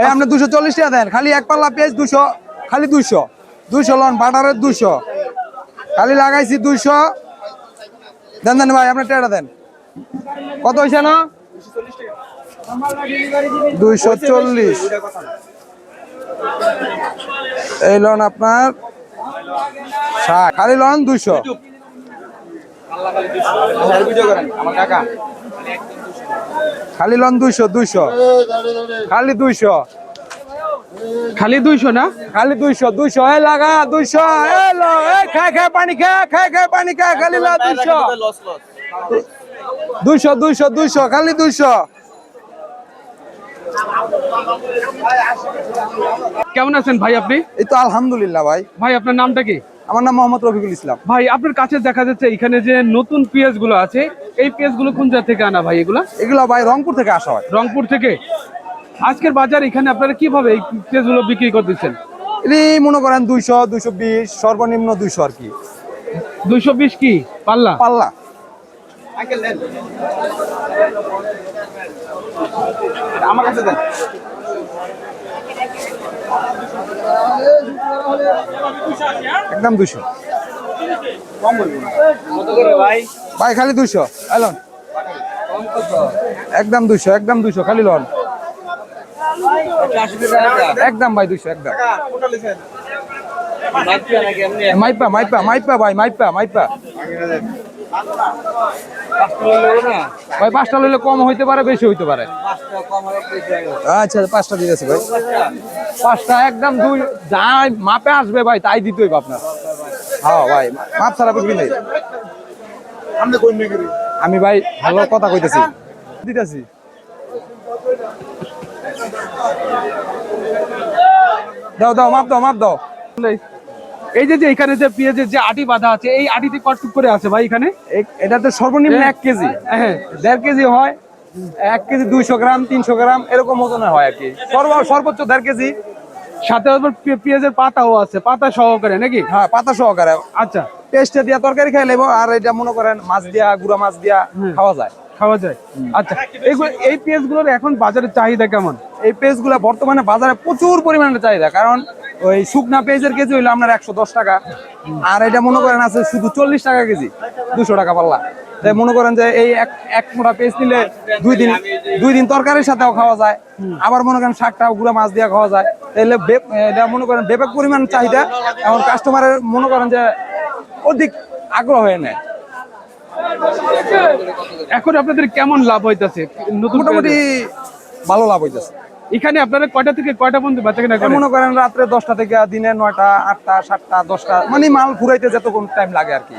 এই আপনি দুশো চল্লিশ টাকা দেন। খালি এক পাল্লা পেঁয়াজ দুশো খালি দুইশো। দুইশো লন, বাটারের দুইশো। খালি লাগাইছি দুইশো। দেন দেন ভাই, আপনার টাকা দেন। কত হয়েছে না? দুইশো চল্লিশ। এই লন আপনার খালি লন কাকা। খালি লন দুইশো দুইশো। খালি দুইশো। খালি দুইশো না? খালি দুইশো দুইশো। এ লাগা দুইশো। এ লো এ খায় খায় পানি খায় খায় খায় পানি খায় খালি লা দুইশো। দুইশো দুইশো দুইশো খালি দুইশো। কেমন আছেন ভাই আপনি? এই তো আলহামদুলিল্লাহ ভাই। ভাই আপনার নামটা কি? আমার নাম মোহাম্মদ রফিকুল ইসলাম। ভাই আপনার কাছে দেখা যাচ্ছে এখানে যে নতুন পেঁয়াজগুলো আছে এই পেঁয়াজগুলো কোন জায়গা থেকে আনা ভাই এগুলো? এগুলো ভাই রংপুর থেকে আসা হয়। রংপুর থেকে? আজকের বাজার এখানে আপনারা কীভাবে এই পেঁয়াজগুলো বিক্রি করতেছেন? এটি মনে করেন দুইশো দুইশো বিশ সর্বনিম্ন দুইশো আর কি। দুইশো বিশ কি? পাল্লা? পাল্লা। আমার কাছে দেন। একদম দুশো ভাই, খালি দুশো এলন একদম দুশো একদম দুশো খালি লন। একদম ভাই দুশো একদম। মাইপা মাইপা মাইপা ভাই, মাইপা মাইপা। ভাই পাঁচটা লইলে কম হইতে পারে বেশি হইতে পারে। আচ্ছা পাঁচটা দিতেছি ভাই। পাঁচটা একদম দুই যা মাপে আসবে ভাই তাই দিতে হইব আপনার। হ্যাঁ ভাই মাপ ছাড়া বুঝবি নাই। আমি ভাই ভালো কথা কইতেছি। দিতেছি। দাও দাও মাপ দাও মাপ দাও। এই যে এখানে যে পেঁয়াজের যে আটি বাঁধা আছে এই আটিতে কটটুক করে আছে ভাই এখানে? এটাতে সর্বনিম্ন এক কেজি। হ্যাঁ। দেড় কেজি হয় এক কেজি দুইশো গ্রাম তিনশো গ্রাম এরকম ওজনের হয় আর কি। সর্ব সর্বোচ্চ দেড় কেজি। সাথে পেঁয়াজের পাতাও আছে পাতা সহকারে নাকি? হ্যাঁ পাতা সহকারে। আচ্ছা। পেস্টে দিয়া তরকারি খাই লেবো আর এটা মনে করেন মাছ দিয়া গুড়া মাছ দিয়া খাওয়া যায়। খাওয়া যায়। আচ্ছা এইগুলো এই পেঁয়াজগুলোর এখন বাজারের চাহিদা কেমন? এই পেজগুলা বর্তমানে বাজারে প্রচুর পরিমাণে চাহিদা কারণ ওই শুকনা পেঁয়াজের কেজি হইল আপনার একশো দশ টাকা। আর এটা মনে করেন আছে শুধু চল্লিশ টাকা কেজি দুশো টাকা পাল্লা। তাই মনে করেন যে এই এক মোটা পেঁয়াজ নিলে দুই দিন দুই দিন তরকারির সাথেও খাওয়া যায়। আবার মনে করেন শাকটাও গুঁড়া মাছ দিয়ে খাওয়া যায়। তাহলে এটা মনে করেন ব্যাপক পরিমাণ চাহিদা এখন কাস্টমারের মনে করেন যে অধিক আগ্রহ হয়ে নেয় এখন আপনাদের কেমন লাভ হইতেছে? নতুন মোটামুটি ভালো লাভ হইতেছে। এখানে আপনারা কয়টা থেকে কয়টা পর্যন্ত বেচা কেনা মনে করেন রাত্রে দশটা থেকে দিনে নয়টা, আটটা, সাতটা, দশটা মানে মাল ফুরাইতে যতক্ষণ টাইম লাগে আর কি।